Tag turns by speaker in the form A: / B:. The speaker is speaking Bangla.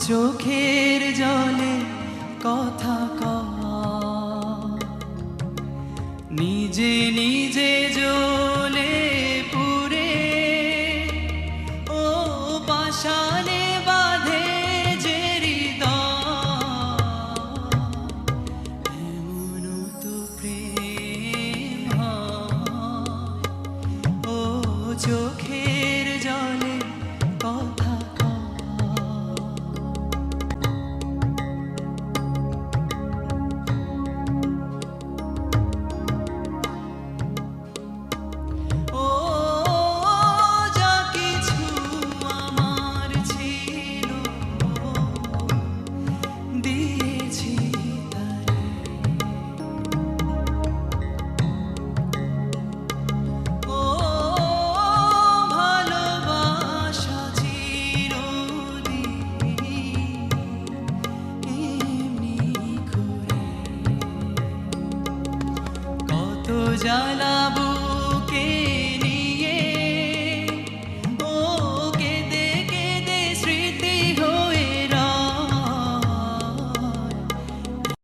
A: চোখের জলে কথা নিজে নিজে জলে পুরে ও পাশালে বাঁধে জেরি এমন তো প্রেম ও চোখের জলে কথা জ্বালা